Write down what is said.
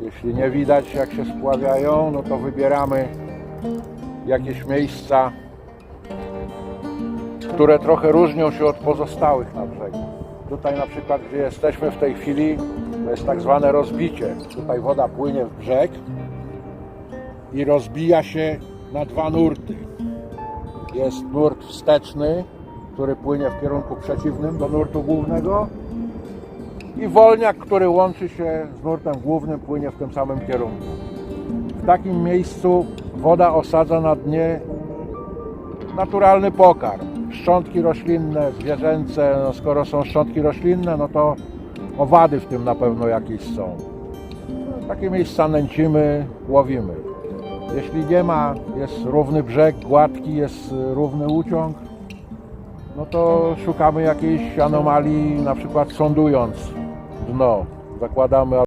Jeśli nie widać jak się spławiają, no to wybieramy jakieś miejsca, które trochę różnią się od pozostałych na brzegu. Tutaj na przykład, gdzie jesteśmy w tej chwili, to jest tak zwane rozbicie. Tutaj woda płynie w brzeg i rozbija się na dwa nurty. Jest nurt wsteczny, który płynie w kierunku przeciwnym do nurtu głównego i wolniak, który łączy się z nurtem głównym, płynie w tym samym kierunku. W takim miejscu woda osadza na dnie naturalny pokarm. Szczątki roślinne, zwierzęce, no skoro są szczątki roślinne, no to owady w tym na pewno jakieś są. Takie miejsca nęcimy, łowimy. Jeśli nie ma, jest równy brzeg, gładki, jest równy uciąg, no to szukamy jakiejś anomalii, na przykład sądując dno. Zakładamy